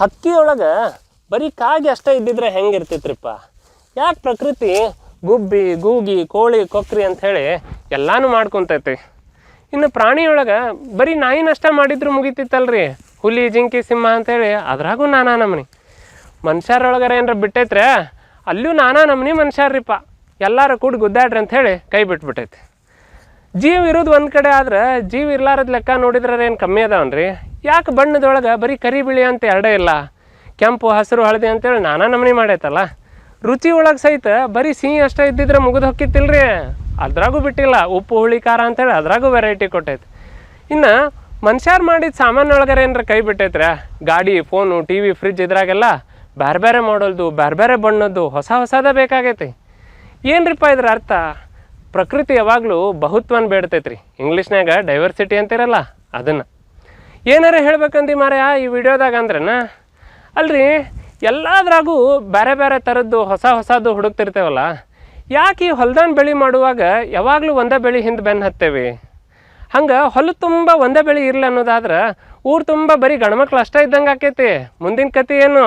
ಹಕ್ಕಿಯೊಳಗೆ ಬರೀ ಕಾಗೆ ಅಷ್ಟೇ ಇದ್ದಿದ್ರೆ ಹೆಂಗಿರ್ತಿತ್ರಿಪ್ಪ? ಯಾಕೆ ಪ್ರಕೃತಿ ಗುಬ್ಬಿ, ಗೂಗಿ, ಕೋಳಿ, ಕೊಕ್ರಿ ಅಂಥೇಳಿ ಎಲ್ಲಾನು ಮಾಡ್ಕೊತೈತಿ? ಇನ್ನು ಪ್ರಾಣಿಯೊಳಗೆ ಬರೀ ನಾಯಿನಷ್ಟ ಮಾಡಿದ್ರು ಮುಗಿತಿತ್ತಲ್ರಿ? ಹುಲಿ, ಜಿಂಕಿ, ಸಿಂಹ ಅಂತೇಳಿ ಅದ್ರಾಗೂ ನಾನಾ ನಮನಿ. ಮನುಷ್ಯರೊಳಗಾರ ಏನಾರ ಬಿಟ್ಟೈತ್ರೆ ಅಲ್ಲೂ ನಾನಾ ನಮನಿ ಮನುಷ್ಯರ್ರಿಪ್ಪ ಎಲ್ಲರೂ ಕೂಡ ಗುದ್ದಾಡ್ರಿ ಅಂಥೇಳಿ ಕೈ ಬಿಟ್ಬಿಟ್ಟೈತಿ. ಜೀವ ಇರೋದು ಒಂದು ಕಡೆ ಆದ್ರೆ ಜೀವ ಇರ್ಲಾರದ ಲೆಕ್ಕ ನೋಡಿದ್ರೆ ಏನು ಕಮ್ಮಿ ಅದಾವನ್ರಿ? ಯಾಕೆ ಬಣ್ಣದೊಳಗೆ ಬರೀ ಕರಿ ಬಿಳಿ ಅಂತ ಎರಡೇ ಇಲ್ಲ? ಕೆಂಪು, ಹಸಿರು, ಹಳದಿ ಅಂತೇಳಿ ನಾನಾ ನಮನೆ ಮಾಡೈತಲ್ಲ? ರುಚಿ ಒಳಗೆ ಸಹಿತ ಬರೀ ಸಿಹಿ ಅಷ್ಟೇ ಇದ್ದಿದ್ರೆ ಮುಗಿದು ಹೊಕ್ಕಿತ್ತಿಲ್ರಿ ಅದ್ರಾಗೂ ಬಿಟ್ಟಿಲ್ಲ, ಉಪ್ಪು, ಹುಳಿ, ಖಾರ ಅಂತೇಳಿ ಅದ್ರಾಗೂ ವೆರೈಟಿ ಕೊಟ್ಟೈತೆ. ಇನ್ನು ಮನುಷ್ಯರು ಮಾಡಿದ ಸಾಮಾನ್ಯ ಒಳಗಾರ ಏನಾರ ಕೈ ಬಿಟ್ಟೈತ್ರ ಗಾಡಿ ಫೋನು ಟಿ ವಿ ಫ್ರಿಜ್ ಇದ್ರಾಗೆಲ್ಲ ಬೇರೆ ಬೇರೆ ಮಾಡಲ್ದು ಬೇರೆ ಬೇರೆ ಬಣ್ಣದ್ದು ಹೊಸ ಹೊಸದ ಬೇಕಾಗೈತಿ. ಏನ್ರಿಪ್ಪ ಇದ್ರ ಅರ್ಥ? ಪ್ರಕೃತಿ ಯಾವಾಗಲೂ ಬಹುತ್ವನ ಬೇಡ್ತೈತ್ರಿ. ಇಂಗ್ಲೀಷ್ನಾಗ ಡೈವರ್ಸಿಟಿ ಅಂತಿರಲ್ಲ, ಅದನ್ನು. ಏನಾರ ಹೇಳ್ಬೇಕಂದಿ ಮಾರಾಯ ಈ ವಿಡಿಯೋದಾಗ ಅಂದ್ರನ? ಅಲ್ರಿ, ಎಲ್ಲದ್ರಾಗೂ ಬೇರೆ ಬೇರೆ ಥರದ್ದು ಹೊಸ ಹೊಸದು ಹುಡುಕ್ತಿರ್ತೇವಲ್ಲ, ಯಾಕೆ ಈ ಹೊಲ್ದಾನ ಬೆಳೆ ಮಾಡುವಾಗ ಯಾವಾಗಲೂ ಒಂದೇ ಬೆಳೆ ಹಿಂದೆ ಬೆನ್ನು ಹತ್ತೇವಿ? ಹಂಗೆ ಹೊಲ ತುಂಬ ಒಂದೇ ಬೆಳೆ ಇರಲಿ ಅನ್ನೋದಾದ್ರೆ ಊರು ತುಂಬ ಬರೀ ಗಂಡ್ಮಕ್ಳು ಅಷ್ಟೇ ಇದ್ದಂಗೆ ಆಕೈತಿ. ಮುಂದಿನ ಕತೆ ಏನು?